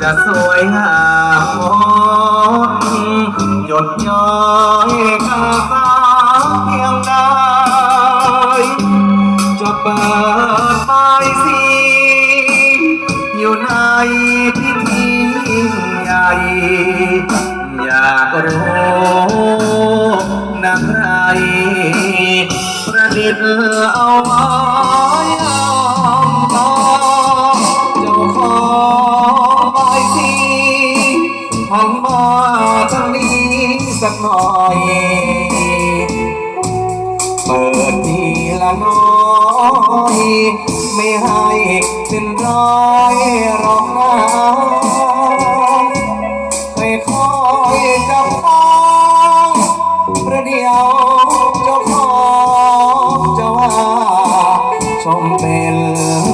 จะสวยงามหมดหยดย้อยกันสาเพียงใดจะเปิดไม้สีอยู่ในพิธียิ่งใหญ่อยากรู้นักใครประดิษฐ์เอาไว้ ขันมาทางนี้สักหน่อยเปิดทีละน้อย ไม่ให้เป็นร้อยรองน้ไม่คอยจับมองประเดียวเจ้าของจะว่าชมเป็น